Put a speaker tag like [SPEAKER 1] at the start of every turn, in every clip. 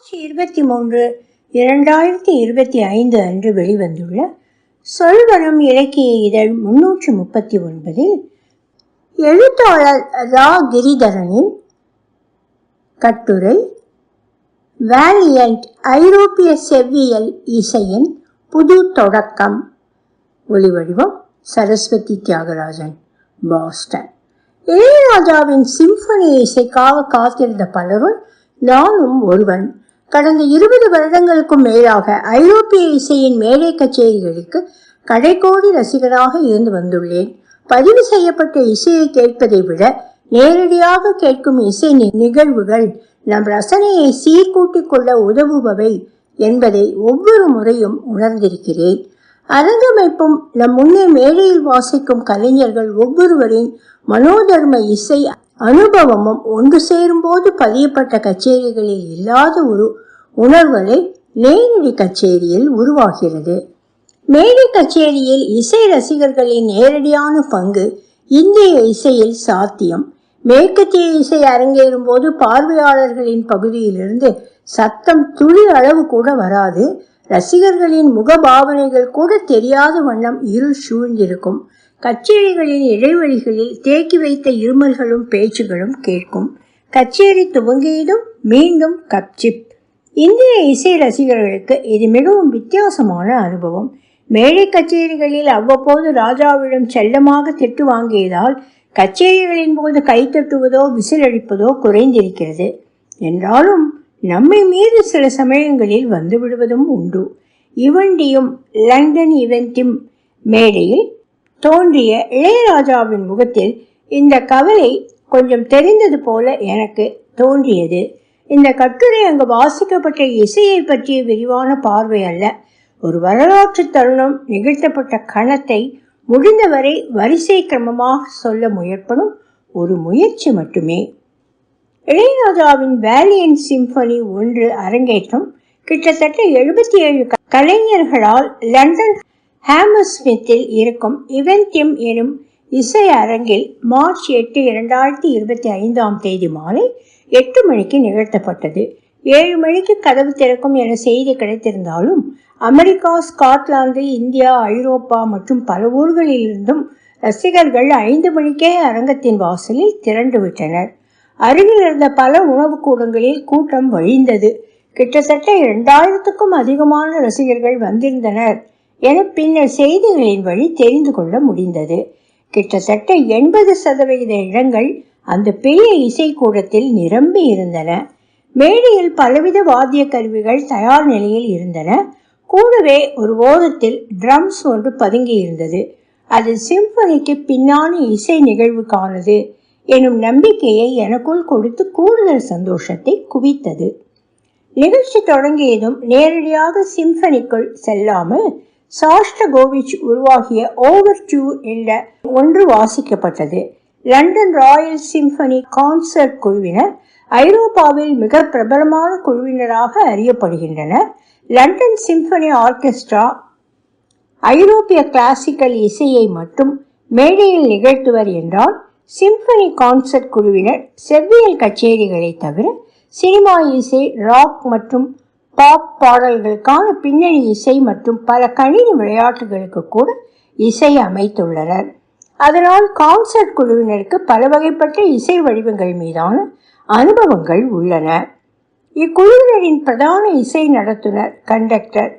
[SPEAKER 1] March இருபத்தி மூன்று இரண்டாயிரத்தி இருபத்தி ஐந்து அன்று வெளிவந்துள்ள சொல்வனம் இலக்கிய இதழ் முன்னூற்றி முப்பத்தி ஒன்பதில் எழுத்தாளர் ரா. கிரிதரனின் கட்டுரை வேலியன்ட் ஐரோப்பிய செவ்வியல் இசையின் புது தொடக்கம். ஒளிவடிவம் சரஸ்வதி தியாகராஜன் பாஸ்டன். இளையராஜாவின் சிம்பனி இசைக்காக காத்திருந்த பலரும் நானும் ஒருவன். கடந்த இருபது வருடங்களுக்கும் மேலாக ஐரோப்பிய இசையின் மேடை கச்சேரிகளுக்கு கடைக்கோடி ரசிகராக இருந்து வந்துள்ளேன். பதிவு செய்யப்பட்ட இசையை கேட்பதை விட நேரடியாக கேட்கும் இசை நிகழ்வுகள் நம் ரசனையை சீர்கூட்டிக் கொள்ள உதவுபவை என்பதை ஒவ்வொரு முறையும் உணர்ந்திருக்கிறேன். அரங்கமைப்பும் நம் முன்னே மேடையில் வாசிக்கும் கலைஞர்கள் ஒவ்வொருவரின் மனோதர்ம இசை அனுபவமும் ஒன்று சேரும்போது பதியப்பட்ட கச்சேரிகளில் இல்லாத ஒரு உணர்வுகளை நேரடி கச்சேரியில் உருவாகிறது. மேடை கச்சேரியில் இசை ரசிகர்களின் நேரடியான பங்கு இந்திய இசையில் சாத்தியம். மேற்கத்திய இசை அரங்கேறும் போது பார்வையாளர்களின் பகுதியிலிருந்து சத்தம் துளி அளவு கூட வராது. ரசிகர்களின் முகபாவனைகள் கூட தெரியாத வண்ணம் இருள் சூழ்ந்திருக்கும். கச்சேரிகளின் இடைவெளிகளில் தேக்கி வைத்த இருமல்களும் பேச்சுகளும் கேட்கும். கச்சேரி துவங்கியதும் மீண்டும் கப்சிப். இந்திய இசை ரசிகர்களுக்கு இது மிகவும் வித்தியாசமான அனுபவம். மேடை கச்சேரிகளில் அவ்வப்போது ராஜாவிடம் செல்லமாக திட்டு வாங்கியதால் கச்சேரிகளின் போது கைத்தட்டுவதோ விசிலடிப்பதோ குறைந்திருக்கிறது. என்றாலும் நம்மை மீது சில சமயங்களில் வந்துவிடுவதும் உண்டு. இவண்டியும் லண்டன் இவென்டிம் மேடையில் தோன்றிய இளையராஜாவின் முகத்தில் இந்த கவலை கொஞ்சம் தெரிந்தது போல எனக்கு தோன்றியது. இந்த கட்டுரை அங்கு வாசிக்கப்பட்ட இசையை பற்றிய விரிவான பார்வை அல்ல. ஒரு வரலாற்று தருணம் நிகழ்த்தப்பட்ட கணத்தை முடிந்தவரை வரிசை கிரமமாக சொல்ல முயற்படும் ஒரு முயற்சி மட்டுமே. இளையராஜாவின் வேலியன் சிம்பனி ஒன்று அரங்கேற்றம் கிட்டத்தட்ட எழுபத்தி ஏழு கலைஞர்களால் லண்டன் ஹேமர்ஸ்மித்தில் இருக்கும் இவென்டிம் எனும் இசை அரங்கில் மார்ச் எட்டு இரண்டாயிரத்தி இருபத்தி ஐந்தாம் தேதி மாலை எட்டு மணிக்கு நிகழ்த்தப்பட்டது. ஏழு மணிக்கு கதவு திறக்கும் என செய்தி கிடைத்திருந்தாலும் அமெரிக்கா ஸ்காட்லாந்து இந்தியா ஐரோப்பா மற்றும் பல ஊர்களிலிருந்தும் ரசிகர்கள் ஐந்து மணிக்கே அரங்கத்தின் வாசலில் திரண்டு விட்டனர். அருகில் இருந்த பல உணவு கூடங்களில் கூட்டம் வழிந்தது. கிட்டத்தட்ட இரண்டாயிரத்துக்கும் அதிகமான ரசிகர்கள் வந்திருந்தனர். என பின்னர் செய்திகளின் வழி தெரிந்து கொள்ள முடிந்தது. கிட்டத்தட்ட எண்பது சதவிகித இடங்கள் அந்த பெரிய இசைக்கூடத்தில் நிரம்பி இருந்தன. மேடையில் பலவித வாத்திய கருவிகள் தயார் நிலையில் இருந்தன. கூடவே ஒரு ஓரத்தில் ட்ரம்ஸ் ஒன்று பதுங்கி இருந்தது. அது சிம்பனிக்கு பின்னான இசை நிகழ்வுக்கானது எனும் நம்பிக்கையை எனக்குள் கொடுத்து கூடுதல் சந்தோஷத்தை குவித்தது. நிகழ்ச்சி தொடங்கியதும் நேரடியாக சிம்பனிக்குள் செல்லாமல் சாஷ்டகோவிச் உருவாகிய ஓவர் டூர் என்ற ஒன்று வாசிக்கப்பட்டது. லண்டன் ராயல் சிம்பனி கான்சர்ட் குழுவினர் ஐரோப்பாவில் மிக பிரபலமான குழுவினராக அறியப்படுகின்றனர். லண்டன் சிம்பனி ஆர்கெஸ்ட்ரா ஐரோப்பிய கிளாசிக்கல் இசையை மட்டும் மேடையில் நிகழ்த்துவர் என்றால் சிம்பனி கான்சர்ட் குழுவினர் செவ்வியல் கச்சேரிகளை தவிர சினிமா இசை ராக் மற்றும் பாப் பாடல்களுக்கான பின்னணி இசை மற்றும் பல கணினி விளையாட்டுகளுக்கு கூட இசை அமைத்துள்ளனர். அதனால் கான்சர்ட் குழுவினருக்கு பல வகைப்பட்ட இசை வடிவங்கள் மீதான அனுபவங்கள் உள்ளன. இக்குழுவினரின் பிரதான இசை நடத்துனர் கண்டக்டர்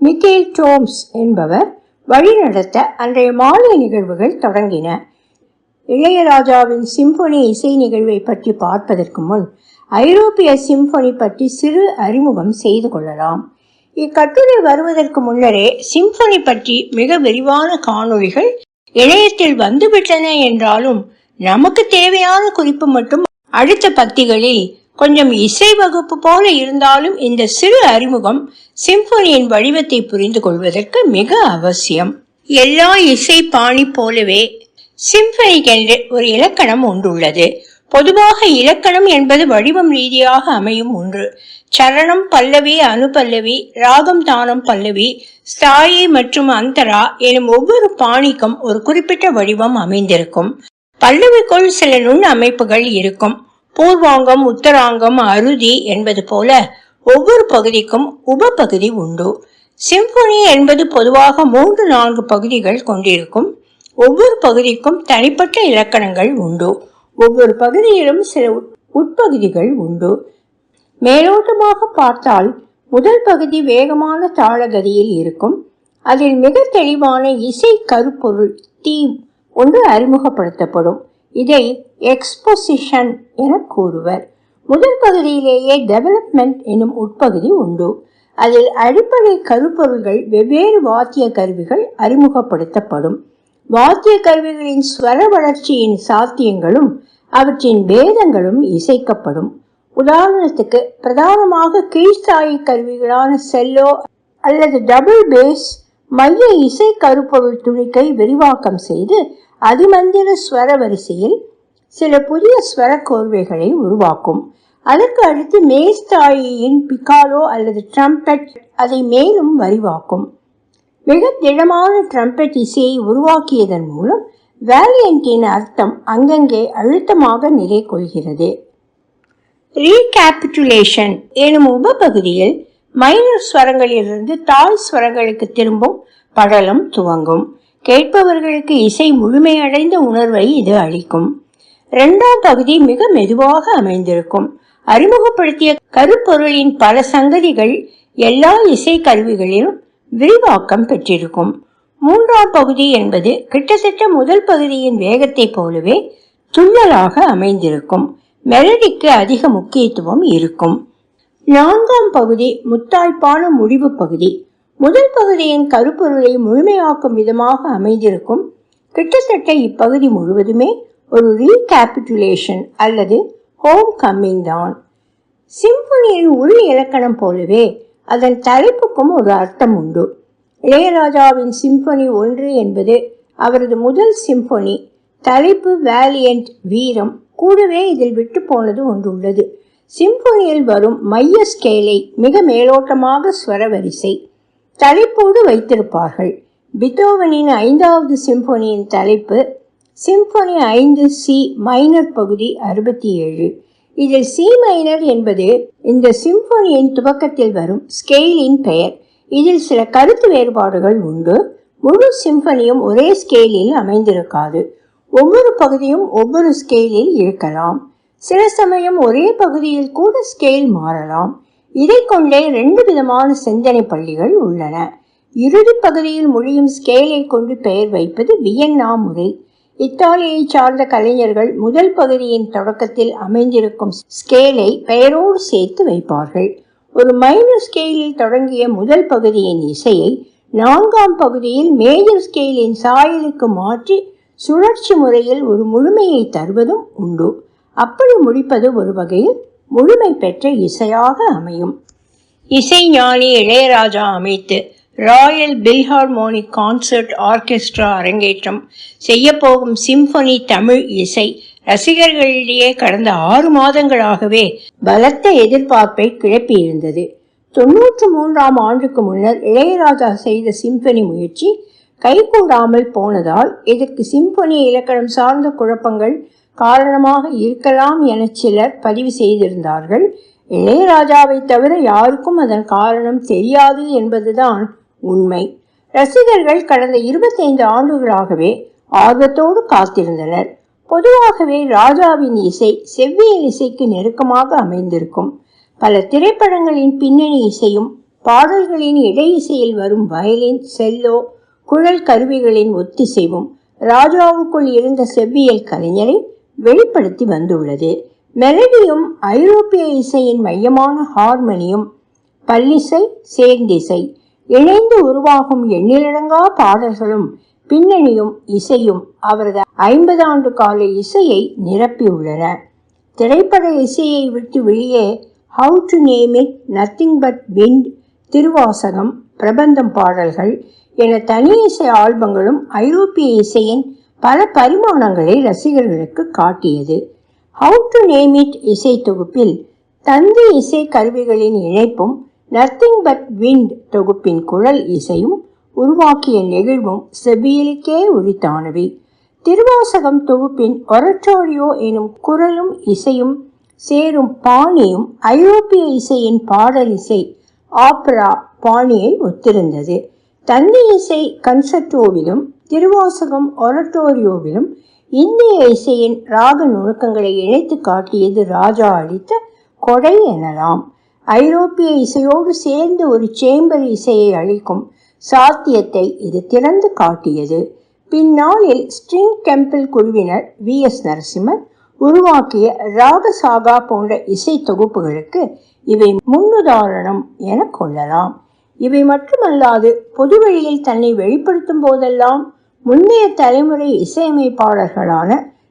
[SPEAKER 1] மிக்கேல் டோம்ஸ் என்பவர் வழிநடத்த அன்றைய மாலை நிகழ்வுகள் தொடங்கின. இளையராஜாவின் சிம்பொனி இசை நிகழ்வை பற்றி பார்ப்பதற்கு முன் ஐரோப்பிய சிம்பொனி பற்றி சிறு அறிமுகம் செய்து கொள்ளலாம். இக்கட்டுரை வருவதற்கு முன்னரே சிம்பொனி பற்றி மிக விரிவான காணொளிகள் இணையத்தில் வந்துவிட்டன என்றாலும் நமக்கு தேவையான குறிப்பு மட்டும் அடுத்த பத்திகளில் கொஞ்சம் இசை வகுப்பு போல இருந்தாலும் இந்த சிறு அறிமுகம் சிம்பொனியின் வடிவத்தை புரிந்து கொள்வதற்கு மிக அவசியம். எல்லா இசை பாணி போலவே சிம்பனிக்கென்று ஒரு இலக்கணம் ஒன்றுள்ளது. பொதுவாக இலக்கணம் என்பது வடிவம் ரீதியாக அமையும் ஒன்று. சரணம் பல்லவி அனுபல்லவி ராகம் தானம் பல்லவி ஸ்தாயி மற்றும் அந்தரா எனும் ஒவ்வொரு பாணிக்கும் ஒரு குறிப்பிட்ட வடிவம் அமைந்திருக்கும். பல்லவிக்குள் சில நுண் அமைப்புகள் இருக்கும். பூர்வாங்கம் உத்தராங்கம் அருதி என்பது போல ஒவ்வொரு பகுதிக்கும் உபபகுதி உண்டு. சிம்பொனி என்பது பொதுவாக மூன்று நான்கு பகுதிகள் கொண்டிருக்கும். ஒவ்வொரு பகுதிக்கும் தனிப்பட்ட இலக்கணங்கள் உண்டு. ஒவ்வொரு பகுதியிலும் சில உட்- உட்பகுதிகள் உண்டு. மேலோட்டமாக பார்த்தால் முதல் பகுதி வேகமான தாளகதியில் இருக்கும். அதில் மிக தெளிவான இசை கருப்பொருள் தீம் ஒன்று அறிமுகப்படுத்தப்படும். இதை எக்ஸ்பொசிஷன் என கூறுவர். முதல் பகுதியிலேயே டெவலப்மெண்ட் என்னும் உட்பகுதி உண்டு. அதில் அடிப்படை கருப்பொருள்கள் வெவ்வேறு வாத்திய கருவிகள் அறிமுகப்படுத்தப்படும். வாத்திய கருவிகளின் ஸ்வர வளர்ச்சியின் சாத்தியங்களும் அவற்றின் வேதங்களும் இசைக்கப்படும். உதாரணத்துக்கு பிரதானமாக கீழ்த்தாயி கருவிகளான செல்லோ அல்லது டபுள் பேஸ் மைய இசை கருப்பொருள் துணிக்கை விரிவாக்கம் செய்து அதிமந்திர ஸ்வர வரிசையில் சில புதிய ஸ்வர கோர்வைகளை உருவாக்கும். அதற்கு அடுத்து மேஸ்தாயியின் பிகாலோ அல்லது ட்ரம்பெட் அதை மேலும் விரிவாக்கும். மிக திடமான ட்ரம்பெட் இசையை உருவாக்கியதன் மூலம் வேலியண்டின் அர்த்தம் அங்கங்கே அழுத்தமாக நிலை கொள்கிறது ரீகேபிட்டுலேஷன் எனும் உபபகுதியில் மைனர் ஸ்வரங்களிலிருந்து தாழ் ஸ்வரங்களுக்கு திரும்பும் படலம் துவங்கும். கேட்பவர்களுக்கு இசை முழுமையடைந்த உணர்வை இது அளிக்கும். இரண்டாம் பகுதி மிக மெதுவாக அமைந்திருக்கும். அறிமுகப்படுத்திய கருப்பொருளின் பல சங்கதிகள் எல்லா இசை கருவிகளிலும் விரிவாக்கம் பெற்றிருக்கும். மூன்றாம் பகுதி என்பது கிட்டத்தட்ட முதல் பகுதியின் வேகத்தைப் போலவே துள்ளலாக அமைந்திருக்கும். மெலடிக்கு அதிக முக்கியத்துவம் இருக்கும். நான்காம் பகுதி முத்தாய்ப்பான முடிவு பகுதி. முதல் பகுதியின் கருப்பொருளை முழுமையாக்கும் விதமாக அமைந்திருக்கும். கிட்டத்தட்ட இப்பகுதி முழுவதுமே ஒரு ரீகேபிட்டுலேஷன் அல்லது ஹோம் கம்மிங் தான். சிம்பொனியின் உள் இலக்கணம் போலவே அதன் தலைப்புக்கும் ஒரு அர்த்தம் உண்டு. இளையராஜாவின் சிம்பொனி ஒன்று என்பது அவரது முதல் சிம்பொனி தலைப்பு வேலியன்ட் வீரம் கூடவே இதில் விட்டு போனது ஒன்று உள்ளது சிம்பொனியில் வரும் மைய ஸ்கேலை மிக மேலோட்டமாக ஸ்வர வரிசை தலைப்போடு வைத்திருப்பார்கள். பித்தோவனின் ஐந்தாவது சிம்பொனியின் தலைப்பு சிம்பொனி ஐந்து சி மைனர் பகுதி அறுபத்தி ஏழு. இதில் சி மைனர் என்பது இந்த சிம்போனியின் துவக்கத்தில் வரும் ஸ்கேலின் பெயர். இதில் சில கருத்து வேறுபாடுகள் உண்டு. முழு சிம்பனியும் ஒரே ஸ்கேலில் அமைந்திருக்காது. ஒவ்வொரு பகுதியும் ஒவ்வொரு ஸ்கேலில் இருக்கலாம். சில சமயம் ஒரே பகுதியில் கூட ஸ்கேல் மாறலாம். இதை கொண்டே ரெண்டு விதமான சிந்தனை பள்ளிகள் உள்ளன. இறுதி பகுதியில் முடியும் ஸ்கேலை கொண்டு பெயர் வைப்பது வியன்னா முறை. இத்தாலியை சார்ந்த கலைஞர்கள் முதல் பகுதியின் தொடக்கத்தில் அமைந்திருக்கும் ஸ்கேலை பெயரோடு சேர்த்து வைப்பார்கள். ஒரு மைனர் ஸ்கேலில் தொடங்கிய முதல் பகுதியின் இசையை நான்காம் பகுதியில் மேஜர் ஸ்கேலின் சாயலுக்கு மாற்றி சுழற்சி முறையில் ஒரு முழுமையை தருவதும் உண்டு. அப்படி முடிப்பது ஒரு வகையில் முழுமை பெற்ற இசையாக அமையும். இசைஞானி இளையராஜா அமைத்து ராயல் பில்ஹார்மோனிக் கான்சர்ட் ஆர்கெஸ்ட்ரா அரங்கேற்றம் செய்யப்போகும் சிம்பொனி தமிழ் இசை ரசிகர்களிடையே கடந்த ஆறு மாதங்களாகவே பலத்த எதிர்பார்ப்பை கிளப்பியிருந்தது. தொன்னூற்று மூன்றாம் ஆண்டுக்கு முன்னர் இளையராஜா செய்த சிம்பனி முயற்சி கைகூடாமல் போனதால் இதற்கு சிம்பொனி இலக்கணம் சார்ந்த குழப்பங்கள் காரணமாக இருக்கலாம் என சிலர் பதிவு செய்திருந்தார்கள். இளையராஜாவை தவிர யாருக்கும் அதன் காரணம் தெரியாது என்பதுதான் உண்மை. ரசிகர்கள் கடந்த இருபத்தைந்து ஆண்டுகளாகவே ஆர்வத்தோடு காத்திருந்தனர். பொதுவாகவே ராஜாவின் இசை செவ்வியல் இசைக்கு நெருக்கமாக அமைந்திருக்கும். பல திரைப்படங்களின் பின்னணி இசையும் பாடல்களின் இடை இசையில் வரும் வயலின் செல்லோ குழல் கருவிகளின் ஒத்திசைவும் ராஜாவுக்குள் இருந்த செவ்வியல் கலைஞரை வெளிப்படுத்தி வந்துள்ளது. மெலடியும் ஐரோப்பிய இசையின் மையமான ஹார்மனியும் பல்லிசை சேர்ந்திசை இணைந்து உருவாகும் எண்ணிலடங்கா பாடல்களும் பின்னணியும் இசையும் அவரது ஐம்பது ஆண்டு கால இசையை நிரப்பியுள்ளன. திரைப்பட இசையை விட்டு வெளியே how to name it nothing but wind Thiruvasagam Prabandham பாடல்கள் என தனி இசை ஆல்பங்களும் ஐரோப்பிய இசையின் பல பரிமாணங்களை ரசிகர்களுக்கு காட்டியது. ஹவு டு நேம் இட் இசை தொகுப்பில் தந்தி இசை கருவிகளின் இணைப்பும் நத்திங் பட் விண்ட் தொகுப்பின் குழல் இசையும் உருவாக்கிய நெகிழ்வும் செபியலுக்கே உரித்தானவை. திருவாசகம் தொகுப்பின் ஒரட்டோரியோ எனும் குரலும் இசையும் சேரும் பாணியும் ஐரோப்பிய இசையின் பாடல் இசை ஆப்ரா பாணியை ஒத்திருந்தது. தந்தி இசை கன்சர்டோவிலும் திருவாசகம் ஒரட்டோரியோவிலும் இந்திய இசையின் ராக நுணுக்கங்களை இணைத்து காட்டியது ராஜா அளித்த கொடை எனலாம். ஐரோப்பிய இசையோடு சேர்ந்து ஒரு சேம்பர் இசையை அளிக்கும் சாத்தியத்தை இது திறந்து காட்டியது. பின்னாளில் ஸ்ட்ரிங் டெம்பிள் குழுவினர் வி. எஸ். நரசிம்மன் உருவாக்கிய ராகசாகா போன்ற இசை தொகுப்புகளுக்கு இவை முன்னுதாரணம் என கொள்ளலாம். இவை மட்டுமல்லாது பொதுவெளியில் தன்னை வெளிப்படுத்தும் போதெல்லாம் முந்தைய தலைமுறை இசையமைப்பாளர்களான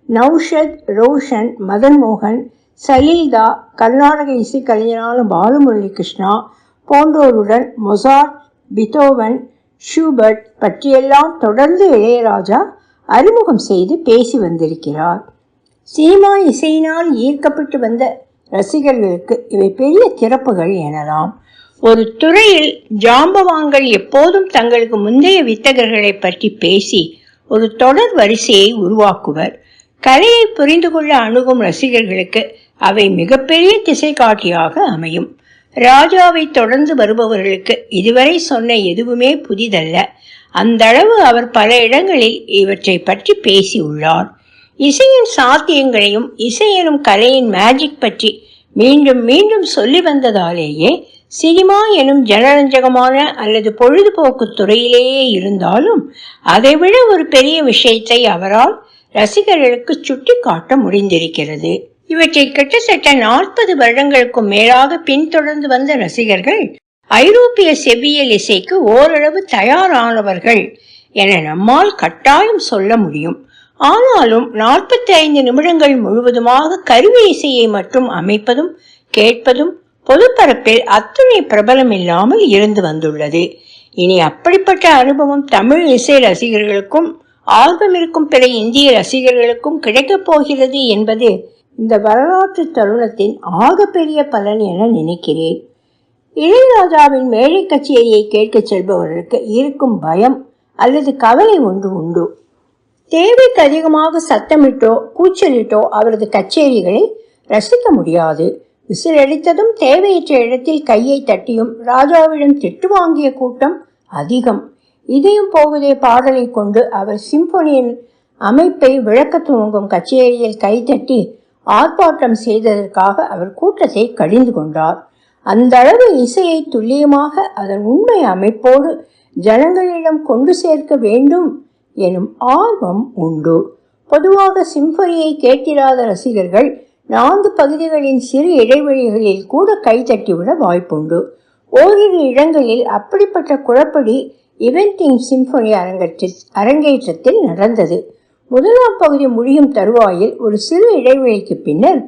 [SPEAKER 1] நௌஷத் ரோஷன் மதன்மோகன் சலீதா கர்நாடக இசைக்கலைஞரான பாலுமுரளி கிருஷ்ணா போன்றோருடன் மொசார்ட் பித்தோவன் ஷூபர்ட் பற்றியெல்லாம் தொடர்ந்து இளையராஜா அறிமுகம் செய்து பேசி வந்திருக்கிறார். சினிமா இசையினால் ஈர்க்கப்பட்டு வந்த ரசிகர்களுக்கு இவை பெரிய திறப்புகள் எனலாம். ஒரு துறையில் ஜாம்பவான்கள் எப்போதும் தங்களுக்கு முந்தைய வித்தகர்களை பற்றி பேசி ஒரு தொடர் வரிசையை உருவாக்குவர். கலையை புரிந்து கொள்ள அணுகும் ரசிகர்களுக்கு அவை மிகப்பெரிய திசை காட்டியாக அமையும். ராஜாவை தொடர்ந்து வருபவர்களுக்கு இதுவரை சொன்ன எதுவுமே புதிதல்ல. அந்த அளவு அவர் பல இடங்களில் இவற்றை பற்றி பேசியுள்ளார். இசையின் சாத்தியங்களையும் இசை எனும் கலையின் மேஜிக் பற்றி மீண்டும் மீண்டும் சொல்லி வந்ததாலேயே சினிமா எனும் ஜனரஞ்சகமான அல்லது பொழுதுபோக்கு துறையிலேயே இருந்தாலும் அதைவிட ஒரு பெரிய விஷயத்தை அவரால் ரசிகர்களுக்கு சுட்டி காட்ட முடிந்திருக்கிறது. இவற்றை கிட்டத்தட்ட நாற்பது வருடங்களுக்கும் மேலாக பின்தொடர்ந்து வந்த ரசிகர்கள் ஐரோப்பிய செவ்வியல் இசைக்கு ஓரளவு தயாரானவர்கள் என நம்மால் கட்டாயம் சொல்ல முடியும். ஆனாலும் நாற்பத்தி ஐந்து நிமிடங்கள் முழுவதுமாக கருவி இசையை மட்டும் அமைப்பதும் கேட்பதும் பொதுப்பரப்பில் அத்துணை பிரபலம் இல்லாமல் இருந்து வந்துள்ளது. இனி அப்படிப்பட்ட அனுபவம் தமிழ் இசை ரசிகர்களுக்கும் ஆர்வம் இருக்கும் பிற இந்திய ரசிகர்களுக்கும் கிடைக்கப் போகிறது என்பது இந்த வரலாற்று தருணத்தின் ஆகப்பெரிய பலன் என நினைக்கிறேன். இளையராஜாவின் மேடை கச்சேரியை கேட்கச் செல்பவர்களுக்கு இருக்கும் பயம் அல்லது கவலை ஒன்று உண்டு. தேவைக்கு அதிகமாக சத்தமிட்டோ கூச்சலிட்டோ அவரது கச்சேரிகளை ரசிக்க முடியாது. விசிலடித்ததும் தேவையற்ற இடத்தில் கையை தட்டியும் ராஜாவிடம் திட்டு வாங்கிய கூட்டம் அதிகம். இதையும் போகுதே பாடலை கொண்டு அவர் சிம்பொனியின் அமைப்பை விளக்க துவங்கும் கச்சேரியில் கைதட்டி ஆர்ப்பாட்டம் செய்ததற்காக அவர் கூட்டத்தை கடிந்து கொண்டார். அந்த அளவு இசையை துல்லியமாக அதன் உண்மை அமைப்போடு ஜனங்களிடம் கொண்டு சேர்க்க வேண்டும் எனும் ஆர்வம் உண்டு. பொதுவாக சிம்பொனியை கேட்டிராத ரசிகர்கள் நான்கு பகுதிகளின் சிறு இடைவெளிகளில் கூட கைதட்டிவிட வாய்ப்புண்டு. ஓரிரு இடங்களில் அப்படிப்பட்ட குழப்படி இவெண்டிங் சிம்பொனி அரங்கத்தில் அரங்கேற்றத்தில் நடந்தது. முதலாம் பகுதி முடியும் தருவாயில் ஒரு சிறு இடைவெளிக்கு பின்னர்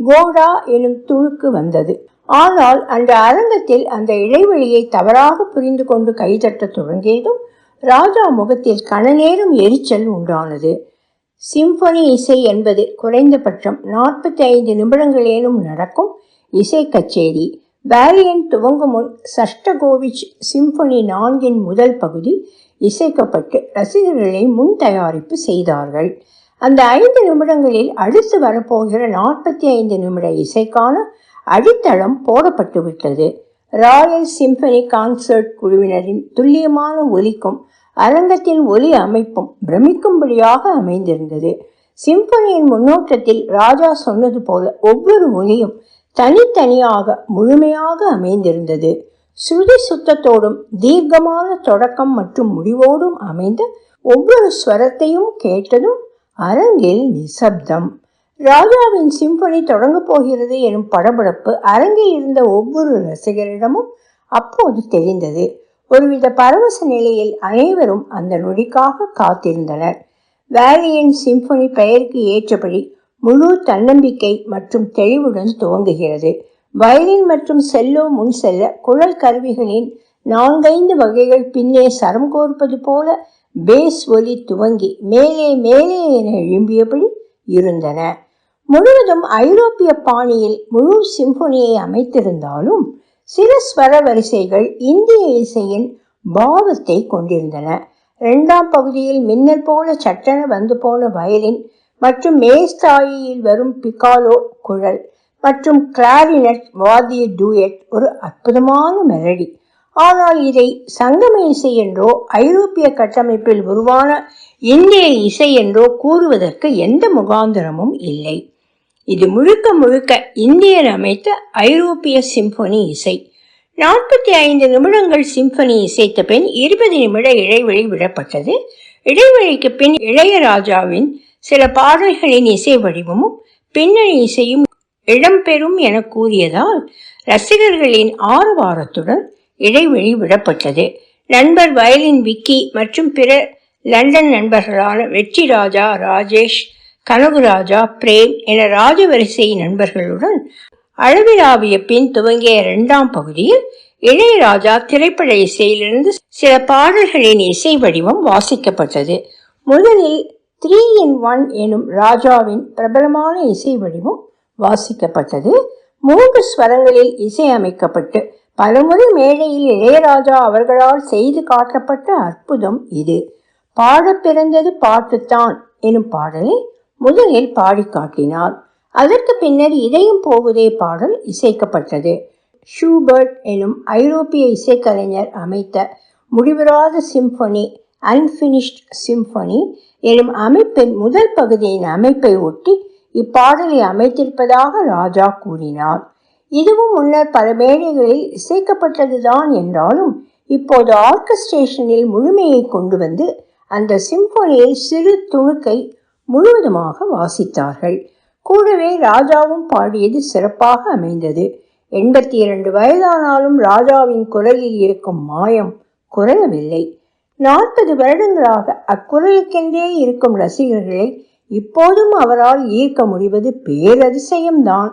[SPEAKER 1] கோடா எனும் துணுக்கு வந்தது. ஆனால் அந்த அரங்கத்தில் அந்த இடைவெளியை தவறாக புரிந்து கொண்டு கைதட்ட தொடங்கியதும் ராஜா முகத்தில் கணநேரம் எரிச்சல் உண்டானது. சிம்பனி இசை என்பது குறைந்தபட்சம் நாற்பத்தி ஐந்து நிமிடங்களேனும் நடக்கும் இசை கச்சேரி. வேலியன் துவங்கும் முன் சஷ்டகோவிச் சிம்பனி நான்கின் முதல் பகுதி இசைக்கப்பட்டு ரசிகர்களை முன் தயாரிப்பு செய்தார்கள். அந்த ஐந்து நிமிடங்களில் அடுத்து வரப்போகிற நாற்பத்தி ஐந்து நிமிட இசைக்கான அடித்தளம் போடப்பட்டு விட்டது ராயல் சிம்பனி கான்சர்ட் குழுவினரின் துல்லியமான ஒலிக்கும் அரங்கத்தின் ஒலி அமைப்பும் பிரமிக்கும்படியாக அமைந்திருந்தது. சிம்பனியின் முன்னோட்டத்தில் ராஜா சொன்னது போல ஒவ்வொரு ஒலியும் தனித்தனியாக முழுமையாக அமைந்திருந்தது. ஸ்ருதி சுத்தத்தோடும் தீர்க்கமான தொடக்கம் மற்றும் முடிவோடும் அமைந்த ஒவ்வொரு ஸ்வரத்தையும் கேட்டதும் அரங்கில் நிசப்தம். ராஜாவின் சிம்பனி தொடங்கப் போகிறது எனும் படபடப்பு அரங்கில் இருந்த ஒவ்வொரு ரசிகரிடமும் அப்போது தெரிந்தது. ஒருவித பரவச நிலையில் அனைவரும் அந்த நொடிக்காக காத்திருந்தனர். வேலியின் சிம்பனி பெயருக்கு ஏற்றபடி முழு தன்னம்பிக்கை மற்றும் தெளிவுடன் துவங்குகிறது. வயலின் மற்றும் செல்லோ முன் செல்ல குழல் கருவிகளின் நான்கைந்து வகைகள் பின்னே சரம் கோர்ப்பது போல பேஸ் ஒலி துவங்கி மேலே மேலே என எழும்பியபடி இருந்தன. முழுவதும் ஐரோப்பிய பாணியில் முழு சிம்பொனியை அமைத்திருந்தாலும் சில ஸ்வர வரிசைகள் இந்திய இசையின் பாவத்தை கொண்டிருந்தன. இரண்டாம் பகுதியில் மின்னல் போல சட்டென வந்து போன வயலின் மற்றும் மேஸ்தாயில் வரும் பிகாலோ குழல் மற்றும் கிளாரினட் வாத்திய டூயட் ஒரு அற்புதமான மெலடி ஆனால் இதை சங்கம இசை என்றோ ஐரோப்பிய கட்டமைப்பில் உருவான இந்திய இசை என்றோ கூறுவதற்கு எந்த முகாந்திரமும் இல்லை. இது முழுக்க முழுக்க இந்தியர் அமைத்த ஐரோப்பிய சிம்பொனி இசை. நாற்பத்தி ஐந்து நிமிடங்கள் சிம்பனி இசைத்த பின் இருபது நிமிட இடைவெளி விடப்பட்டது. இடைவெளிக்கு பின் இளையராஜாவின் சில பாடல்களின் இசை வடிவமும் பின்னணி இசையும் இடம்பெறும் என கூறியதால் ரசிகர்களின் ஆரவாரத்துடன் இடைவெளி விடப்பட்டது. நண்பர் வயலின் விக்கி மற்றும் பிற லண்டன் நண்பர்களான வெற்றி ராஜா ராஜேஷ் கனகுராஜா பிரேம் என ராஜவரிசை நண்பர்களுடன் அளவிலாவிய பின் துவங்கிய இரண்டாம் பகுதியில் இளையராஜா திரைப்பட இசையிலிருந்து சில பாடல்களின் இசை வடிவம் வாசிக்கப்பட்டது. முதலில் த்ரீ இன் ஒன் எனும் ராஜாவின் பிரபலமான இசை வடிவம் வாசிக்கப்பட்டது. மூன்று ஸ்வரங்களில் இசை அமைக்கப்பட்டு பலமுறை மேடையில் இளையராஜா அவர்களால் செய்து காட்டப்பட்ட அற்புதம் இது. பாட பிறந்தது பாட்டுத்தான் எனும் பாடலை முதலில் பாடி காட்டினார். அதற்கு பின்னர் இதயம் போகுதே பாடல் இசைக்கப்பட்டது. ஷூபர்ட் எனும் ஐரோப்பிய இசைக்கலைஞர் அமைத்த முடிவராத சிம்பனி அன்பினிஷ்ட் சிம்பனி எனும் அமைப்பின் முதல் பகுதியின் அமைப்பை ஒட்டி இப்பாடலை அமைத்திருப்பதாக ராஜா கூறினார். இதுவும் முன்னர் பல மேடைகளில் இசைக்கப்பட்டதுதான் என்றாலும் இப்போது ஆர்கஸ்ட்ரேஷனில் முழுமையை கொண்டு வந்து அந்த சிம்பொனியில் சிறு துணுக்கை முழுவதுமாக வாசித்தார்கள். கூடவே ராஜாவும் பாடியது சிறப்பாக அமைந்தது. எண்பத்தி இரண்டு வயதானாலும் ராஜாவின் குரலில் இருக்கும் மாயம் குறையவில்லை நாற்பது வருடங்களாக அக்குரலுக்கென்றே இருக்கும் ரசிகர்களை இப்போதும் அவரால் ஈர்க்க முடிவது பேரதிசயம்தான்.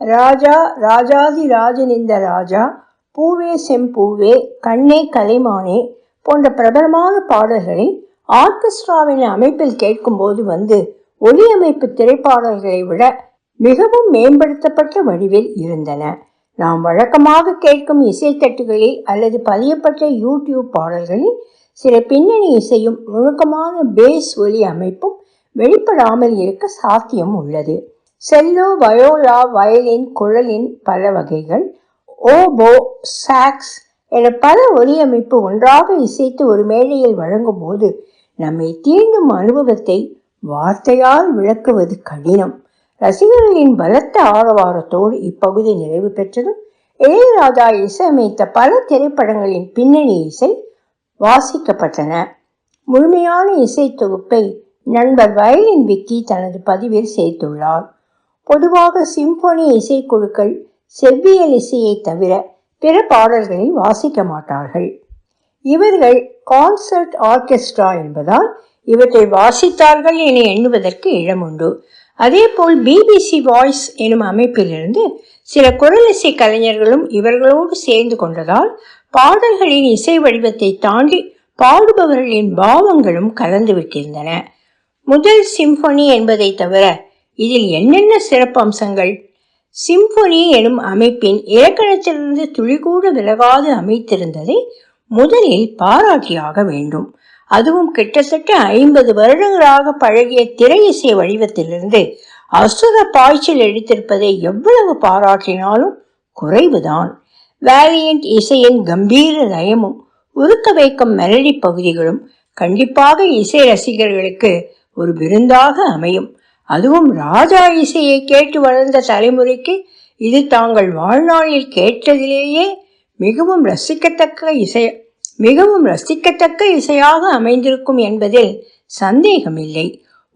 [SPEAKER 1] ராஜா ராஜாதி ராஜனிந்த ராஜா பூவே செம்பூவே கண்ணே கலைமானே போன்ற பிரபலமான பாடல்களை ஆர்கெஸ்ட்ராவின் அமைப்பில் கேட்கும்போது வந்து ஒளியமைப்பு திரைப்பாடல்களை விட மிகவும் மேம்படுத்தப்பட்ட வடிவில் இருந்தன. நாம் வழக்கமாக கேட்கும் இசைத்தட்டுகளில் அல்லது பதியப்பட்ட யூடியூப் பாடல்களில் சில பின்னணி இசையும் நுணுக்கமான பேஸ் ஒலி அமைப்பும் வெளிப்படாமல் இருக்க சாத்தியம் உள்ளது. செல்லோ வயோலா வயலின் குழலின் பல வகைகள். ஓபோ சாக்ஸ் என பல ஒலியமைப்பு ஒன்றாக இசைத்து ஒரு மேடையில் வழங்கும் போது நம்மை தீண்டும் அனுபவத்தை வார்த்தையால் விளக்குவது கடினம். ரசிகர்களின் பலத்த ஆரவாரத்தோடு இப்பகுதி நிறைவு பெற்றதும் இளையராஜா இசையமைத்த பல திரைப்படங்களின் பின்னணி இசை வாசிக்கப்பட்டன. முழுமையான இசை தொகுப்பை நண்பர் வயலின் விக்கி தனது பதிவில் சேர்த்துள்ளார். பொதுவாக சிம்போனி இசைக்குழுக்கள் செவ்வியல் இசையை தவிர பிற பாடல்களை வாசிக்க மாட்டார்கள். இவர்கள் கான்சர்ட் ஆர்கெஸ்ட்ரா என்பதால் இவற்றை வாசித்தார்கள் என எண்ணுவதற்கு இடமுண்டு அதேபோல் பிபிசி வாய்ஸ் எனும் அமைப்பிலிருந்து சில குரலிசை கலைஞர்களும் இவர்களோடு சேர்ந்து கொண்டதால் பாடல்களின் இசை வடிவத்தை தாண்டி பாடுபவர்களின் பாவங்களும் கலந்துவிட்டிருந்தன முதல் சிம்பொனி என்பதை தவிர இதில் என்னென்ன சிறப்பம்சங்கள்? சிம்பொனி எனும் அமைப்பின் இலக்கணத்திலிருந்து துளிகூட விலகாது அமைத்திருந்ததை முதலில் பாராட்டியாக வேண்டும். அதுவும் கிட்டத்தட்ட ஐம்பது வருடங்களாக பழகிய திரை இசை வடிவத்திலிருந்து அசுர பாய்ச்சல் எடுத்திருப்பதை எவ்வளவு பாராட்டினாலும் குறைவுதான். வேலியன்ட் இசையின் கம்பீர லயமும் உருக்க வைக்கும் மெலடி பகுதிகளும் கண்டிப்பாக இசை ரசிகர்களுக்கு ஒரு விருந்தாக அமையும். அதுவும் ராஜா இசையை கேட்டு வளர்ந்த தலைமுறைக்கு இது தாங்கள் வாழ்நாளில் கேட்டதிலேயே மிகவும் ரசிக்கத்தக்க இசை மிகவும் ரசிக்கத்தக்க இசையாக அமைந்திருக்கும் என்பதில் சந்தேகமில்லை.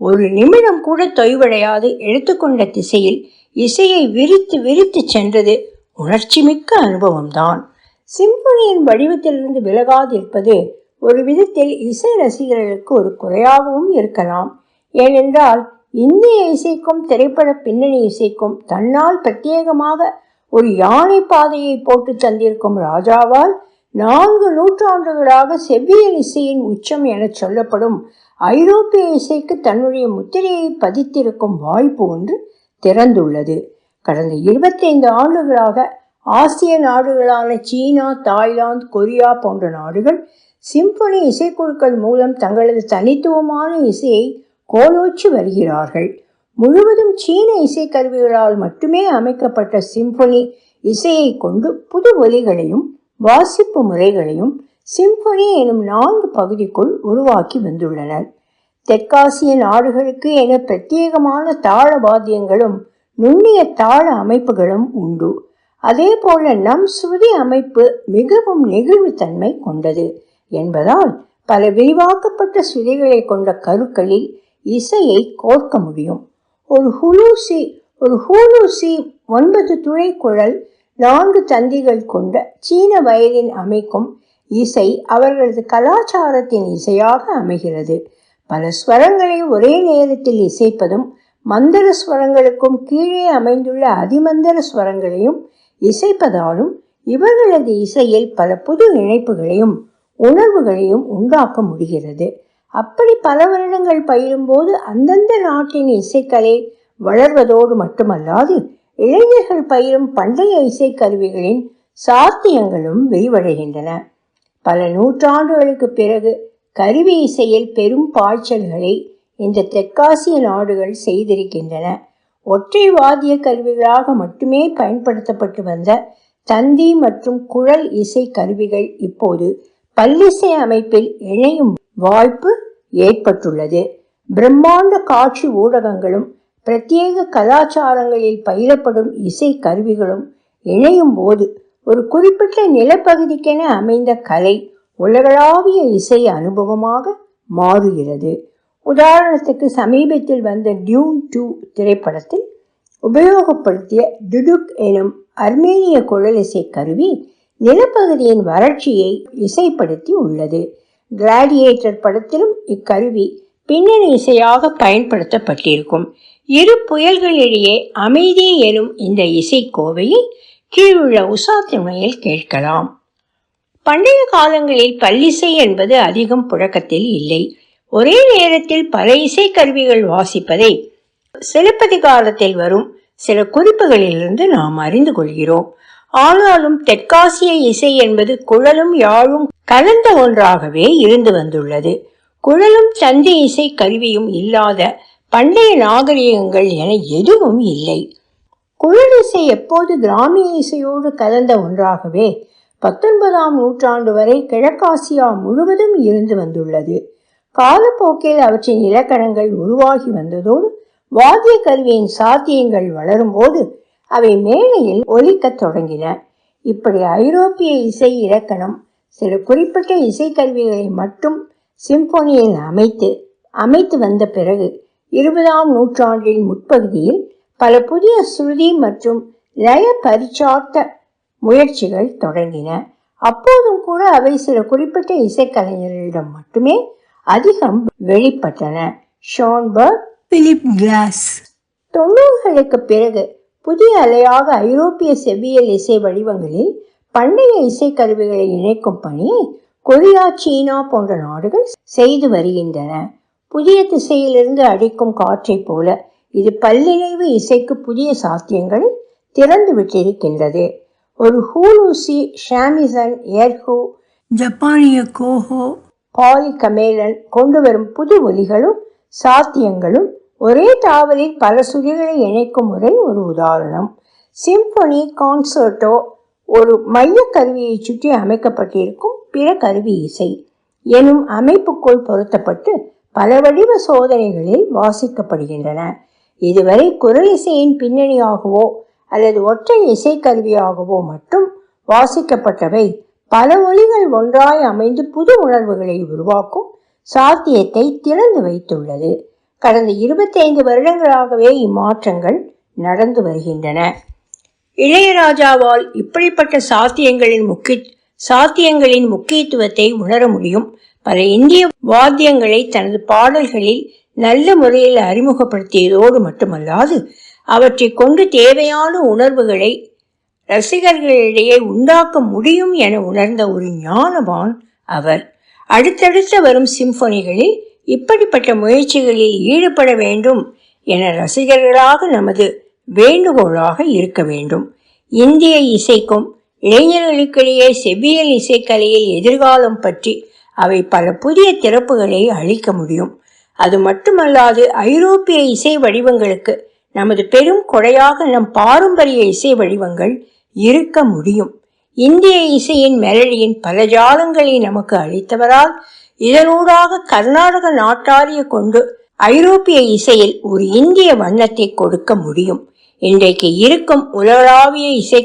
[SPEAKER 1] ஒரு நிமிடம் கூட தொய்வடையாது. எடுத்துக்கொண்ட திசையில் இசையை விரித்து விரித்து சென்றது உணர்ச்சிமிக்க அனுபவம்தான். சிம்பொனியின் வடிவத்திலிருந்து விலகாதிருப்பது ஒரு விதத்தில் இசை ரசிகர்களுக்கு ஒரு குறையாகவும் இருக்கலாம். ஏனென்றால் இந்திய இசைக்கும் திரைப்பட பின்னணி இசைக்கும் தன்னால் பிரத்யேகமாக ஒரு யானை பாதையை போட்டு தந்திருக்கும் ராஜாவால் நான்கு நூற்றாண்டுகளாக செவ்வியல் இசையின் உச்சம் என சொல்லப்படும் ஐரோப்பிய இசைக்கு தன்னுடைய முத்திரையை பதித்திருக்கும் வாய்ப்பு ஒன்று திறந்துள்ளது. கடந்த இருபத்தைந்து ஆண்டுகளாக ஆசிய நாடுகளான சீனா தாய்லாந்து கொரியா போன்ற நாடுகள் சிம்பொனி இசைக்குழுக்கள் மூலம் தங்களது தனித்துவமான இசையை கோலோச்சி வருகிறார்கள். முழுவதும் சீன இசைக்கருவிகளால் மட்டுமே அமைக்கப்பட்ட சிம்பொனி இசையை கொண்டு புது ஒலிகளையும் வாசிப்பு முறைகளையும் சிம்பொனி எனும் நான்கு பகுதிக்குள் உருவாக்கி வந்துள்ளனர். தெற்காசிய நாடுகளுக்கு என பிரத்யேகமான தாள வாத்தியங்களும் நுண்ணிய தாள அமைப்புகளும் உண்டு. அதே போல நம் ஸ்ருதி அமைப்பு மிகவும் நெகிழ்வுத்தன்மை கொண்டது. என்பதால் பல விரிவாக்கப்பட்ட சிலைகளை கொண்ட கருக்களில் இசையை கோர்க்க முடியும். ஒரு ஹுலூசி ஒரு ஹூலூசி ஒன்பது துணை குழல் நான்கு தந்திகள் கொண்ட சீன வயலின் அமைக்கும் இசை அவர்களது கலாச்சாரத்தின் இசையாக அமைகிறது. பல ஸ்வரங்களை ஒரே நேரத்தில் இசைப்பதும் மந்திர ஸ்வரங்களுக்கும் கீழே அமைந்துள்ள அதிமந்திர ஸ்வரங்களையும் இசைப்பதாலும் இவர்களது இசையில் பல புது இணைப்புகளையும் உணர்வுகளையும் உண்டாக்க முடிகிறது. அப்படி பல வருடங்கள் பயிலும்போது அந்தந்த நாட்டின் இசைக்கலை வளர்வதோடு மட்டுமல்லாது இளைஞர்கள் பயிலும் பண்டைய இசைக்கருவிகளின் சாத்தியங்களும் விரிவடைகின்றன. பல நூற்றாண்டுகளுக்கு பிறகு கருவி இசையில் பெரும் பாய்ச்சல்களை இந்த தெற்காசிய நாடுகள் செய்திருக்கின்றன. ஒற்றை வாத்திய கருவிகளாக மட்டுமே பயன்படுத்தப்பட்டு வந்த தந்தி மற்றும் குழல் இசை கருவிகள் இப்போது பல்லிசை அமைப்பில் இணையும் வாய்ப்பு ஏற்பட்டுள்ளது. பிரம்மாண்ட காட்சி ஊடகங்களும் பிரத்யேக கலாச்சாரங்களில் பயிரப்படும் இசை கருவிகளும் இணையும் போது ஒரு குறிப்பிட்ட நிலப்பகுதிக்கென அமைந்த கலை உலகளாவிய இசை அனுபவமாக மாறுகிறது. உதாரணத்துக்கு சமீபத்தில் வந்த டியூன் டூ திரைப்படத்தில் உபயோகப்படுத்திய டுடுக் எனும் அர்மேனிய குழலிசை கருவி நிலப்பகுதியின் வறட்சியை இசைப்படுத்தி உள்ளது. கிளாடியேட்டர் படத்திலும் இக்கருவி பின்னணி இசையாக பயன்படுத்தப்பட்டிருக்கும். இரு புயல்களிடையே அமைதி எனும் இந்த இசைக்கோவையை கீழுள்ள உஷா துணையில் கேட்கலாம். பண்டைய காலங்களில் பல்லிசை என்பது அதிகம் புழக்கத்தில் இல்லை. ஒரே நேரத்தில் பல இசை கருவிகள் வாசிப்பதை சிலப்பதிகாரத்தில் வரும் சில குறிப்புகளிலிருந்து நாம் அறிந்து கொள்கிறோம். ஆனாலும் தெற்காசிய இசை என்பது குழலும் யாழும் கலந்த ஒன்றாகவே இருந்து வந்துள்ளது. குழலும் சந்தி இசை கருவியும் இல்லாத பண்டைய நாகரிகங்கள் என எதுவும் இல்லை. குழல் இசை எப்போது கிராமிய இசையோடு கலந்த ஒன்றாகவே பத்தொன்பதாம் நூற்றாண்டு வரை கிழக்காசியா முழுவதும் இருந்து வந்துள்ளது. காலப்போக்கில் அவற்றின் இலக்கணங்கள் உருவாகி வந்ததோடு வாத்திய கருவியின் சாத்தியங்கள் வளரும்போது அவை மேடையில் ஒலிக்கத் தொடங்கின. இப்படி ஐரோப்பிய இசை இலக்கணம் சில குறிப்பிட்ட இசைக்கருவிகளை மட்டும் சிம்போனியில் அமைத்து அமைத்து வந்த பிறகு இருபதாம் நூற்றாண்டின் முற்பகுதியில் பல புதிய ஸ்ருதி மற்றும் லய பரிச்சார்த்த முயற்சிகள் தொடங்கின. அப்போதும் கூட அவை சில குறிப்பிட்ட இசைக்கலைஞர்களிடம் மட்டுமே அதிகம் வெளிப்பட்டன. Schoenberg Philip Glass. தொண்ணூறுகளுக்கு பிறகு புதிய அலையாக ஐரோப்பிய செவ்வியல் இசை வடிவங்களில் பண்டைய இசைக்கருவிகளை இணைக்கும் பணியை கொரியா சீனா போன்ற நாடுகள் செய்து வருகின்றன. புதிய திசையிலிருந்து அடிக்கும் காற்றைப் போல இது பல்லிணைவு இசைக்கு புதிய சாத்தியங்களை திறந்து விட்டிருக்கின்றது. ஒரு ஹூலூசி ஷாமிசன் ஏர்ஹூ ஜப்பானிய கோஹோ பாலி கமேலன் கொண்டு வரும் புது ஒலிகளும் சாத்தியங்களும் ஒரே தாவலில் பல சுதிகளை இணைக்கும் முறை ஒரு உதாரணம். சிம்பொனி கான்சர்ட்டோ ஒரு மைய கருவியை சுற்றி அமைக்கப்பட்டிருக்கும் பிற கருவி இசை எனும் அமைப்புக்குள் பொருத்தப்பட்டு பல வடிவ சோதனைகளில் வாசிக்கப்படுகின்றன. இதுவரை குரல் இசையின் பின்னணியாகவோ அல்லது ஒற்றை இசைக்கருவியாகவோ மட்டும் வாசிக்கப்பட்டவை பல ஒளிகள் ஒன்றாய் அமைந்து புது உணர்வுகளை உருவாக்கும் சாத்தியத்தை திறந்து வைத்துள்ளது. கடந்த இருபத்தைந்து வருடங்களாகவே இம்மாற்றங்கள் நடந்து வருகின்றன. இளையராஜாவால் இப்படிப்பட்ட சாத்தியங்களின் முக்கிய சாத்தியங்களின் முக்கியத்துவத்தை உணர முடியும். பல இந்திய வாத்தியங்களை தனது பாடல்களில் நல்ல முறையில் அறிமுகப்படுத்தியதோடு மட்டுமல்லாது அவற்றை கொண்டு தேவையான உணர்வுகளை ரசிகர்களிடையே உண்டாக்க முடியும் என உணர்ந்த ஒரு ஞானவான் அவர். அடுத்தடுத்து வரும் சிம்பொனிகளில் இப்படிப்பட்ட முயற்சிகளில் ஈடுபட வேண்டும் என ரசிகர்களாக நமது வேண்டுகோளாக இருக்க வேண்டும். இந்திய இசைக்கும் இளைஞர்களுக்கிடையே செவ்வியல் இசைக்கலையில் எதிர்காலம் பற்றி அவை பல புதிய திறப்புகளை அளிக்க முடியும். அது மட்டுமல்லாது ஐரோப்பிய இசை வடிவங்களுக்கு நமது பெரும் கொடையாக நம் பாரம்பரிய இசை வடிவங்கள் இருக்க முடியும். இந்திய இசையின் மெலடியின் பல ஜாலங்களை நமக்கு அளித்தவரால் இதனூடாக கர்நாடக நாட்டாரிய கொண்டு ஐரோப்பிய இசையில் ஒரு இந்திய வண்ணத்தை கொடுக்க முடியும். இன்றைக்கு இருக்கும் உலகளாவிய இசை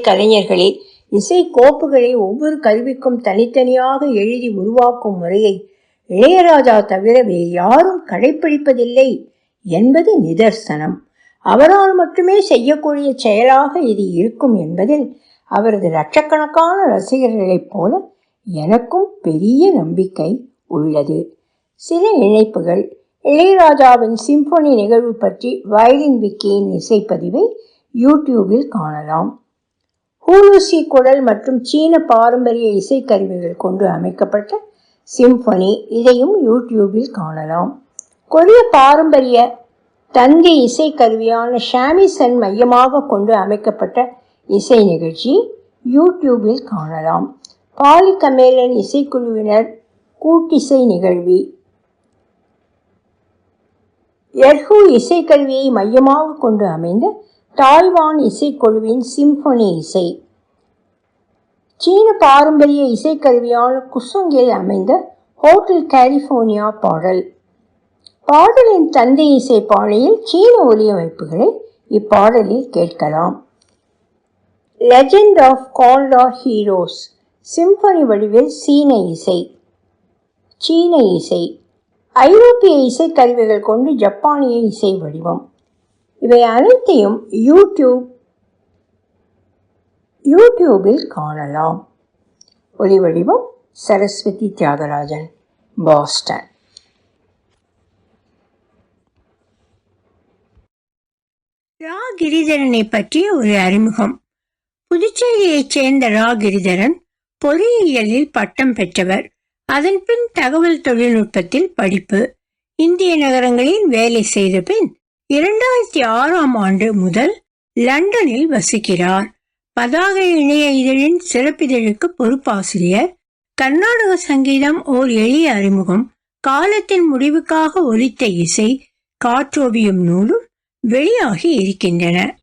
[SPEAKER 1] இசை கோப்புகளை ஒவ்வொரு கருவிக்கும் தனித்தனியாக எழுதி உருவாக்கும் முறையை இளையராஜா தவிர வேறு யாரும் கடைப்பிடிப்பதில்லை என்பது நிதர்சனம். அவரால் மட்டுமே செய்யக்கூடிய செயலாக இது இருக்கும் என்பதில் அவரது லட்சக்கணக்கான ரசிகர்களைப் போல எனக்கும் பெரிய நம்பிக்கை உள்ளது. சில இணைப்புகள் இளையராஜாவின் சிம்பொனி நிகழ்வு பற்றி வயலின் விக்கியின் இசைப்பதிவை யூடியூபில் காணலாம். ஹூலுசி குடல் மற்றும் சீன பாரம்பரிய இசைக்கருவிகள் கொண்டு அமைக்கப்பட்ட சிம்பொனி இதையும் யூடியூபில் காணலாம். கொரிய பாரம்பரிய தந்தி இசைக்கருவியான ஷாமிசன் மையமாக கொண்டு அமைக்கப்பட்ட இசை நிகழ்ச்சி யூடியூபில் காணலாம். பாலி கமேலன் இசைக்குழுவினர் கூட்டிசை நிகழ்வி. எர்ஹூ இசைக்கருவியை மையமாக கொண்டு அமைந்த தாய்வான் இசைக்குழுவின் சிம்பொனி இசை. சீன பாரம்பரிய இசைக்கருவியான குசுங்கில் அமைந்த ஹோட்டல் கலிஃபோர்னியா பாடல். பாடலின் தந்தை இசை பாணியில் சீன ஒலியமைப்புகளை இப்பாடலில் கேட்கலாம். Legend of Caldar heroes symphony வடிவில் சீன இசை. சீன இசை ஐரோப்பிய இசைக்கருவிகள் கொண்டு ஜப்பானிய இசை வடிவம். இவை அனைத்தையும் யூடியூப் யூடியூபில் காணலாம். ஒலி வடிவம் சரஸ்வதி தியாகராஜன் பாஸ்டன். ரா கிரிதரனை பற்றிய ஒரு அறிமுகம். புதுச்சேரியைச் சேர்ந்த ரா கிரிதரன் பொறியியலில் பட்டம் பெற்றவர். அதன்பின் தகவல் தொழில்நுட்பத்தில் படிப்பு இந்திய நகரங்களில் வேலை செய்த பின் இரண்டாயிரத்தி ஆறாம் ஆண்டு முதல் லண்டனில் வசிக்கிறார். பதாகை இணைய இதழின் சிறப்பிதழுக்கு பொறுப்பாசிரியர். கர்நாடக சங்கீதம் ஓர் எளிய அறிமுகம். காலத்தின் முடிவுக்காக ஒலித்த இசை காற்றோவியம் நூலும் வெளியாகி இருக்கின்றன.